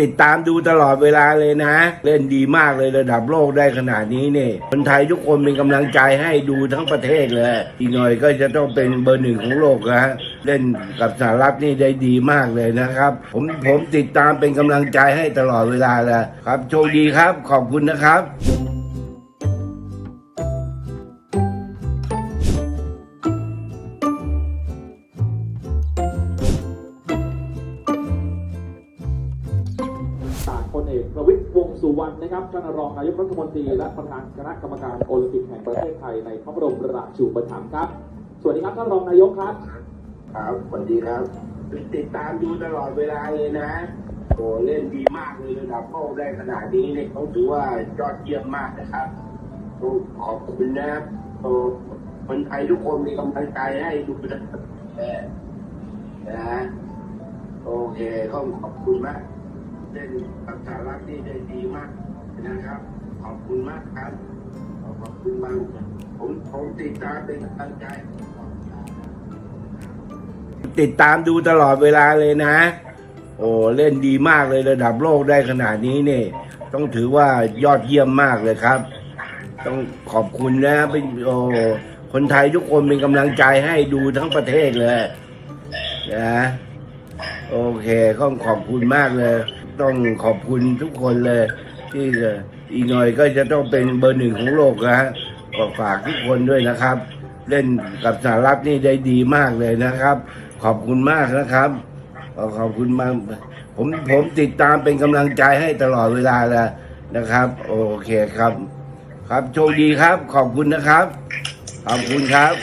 ติดตามดูตลอดเวลาเลยนะ เล่นดีมากเลยระดับโลกได้ขนาดนี้เนี่ยคนไทยทุกคนเป็นกำลังใจให้ดูทั้งประเทศเลย อีกหน่อยก็จะต้องเป็นเบอร์หนึ่งของโลกนะเล่นกับสหรัฐนี่ได้ดีมากเลยนะครับ ผมผมติดตามเป็นกำลังใจให้ตลอดเวลาเลยครับโชคดีครับ ขอบคุณนะครับ จากพลเอกประวิตรวงสุวรรณนะครับท่านรองนายกรัฐมนตรีและประธานคณะกรรมการโอลิมปิกแห่งประเทศไทยในพระบรมราชูปถัมภ์ครับ สวัสดีครับท่านรองนายกครับ ครับสวัสดีครับ ติดตามดูตลอดเวลาเลยนะโอ้เล่นดีมากเลยระดับโลกได้ขนาดนี้เนี่ยเขาถือว่ายอดเยี่ยมมากนะครับขอบคุณนะครับโอ้คนไทยทุกคนมีกำลังใจให้ดูนะนะโอเคต้องขอบคุณมาก เล่นกับสารัฐนี่ได้ดีมากนะครับ ขอบคุณมากครับ ขอบคุณมากผมผมติดตามเป็นกำลังใจ ติดตามดูตลอดเวลาเลยนะ โอ้เล่นดีมากเลยระดับโลกได้ขนาดนี้เนี่ยต้องถือว่ายอดเยี่ยมมากเลยครับ ต้องขอบคุณนะเป็นโอ้คนไทยทุกคนเป็นกำลังใจให้ดูทั้งประเทศเลยนะโอเคต้องขอบคุณมากเลย ต้องขอบคุณทุกคนเลย ที่อีกหน่อยก็จะต้องเป็นเบอร์หนึ่งของโลกนะก็ฝากทุกคนด้วยนะครับ เล่นกับสหรัฐนี่ได้ดีมากเลยนะครับ ขอบคุณมากนะครับขอขอบคุณมากผมผมติดตามเป็นกำลังใจให้ตลอดเวลาเลยนะครับ โอเคครับ ครับโชคดีครับ ขอบคุณนะครับ ขอบคุณครับ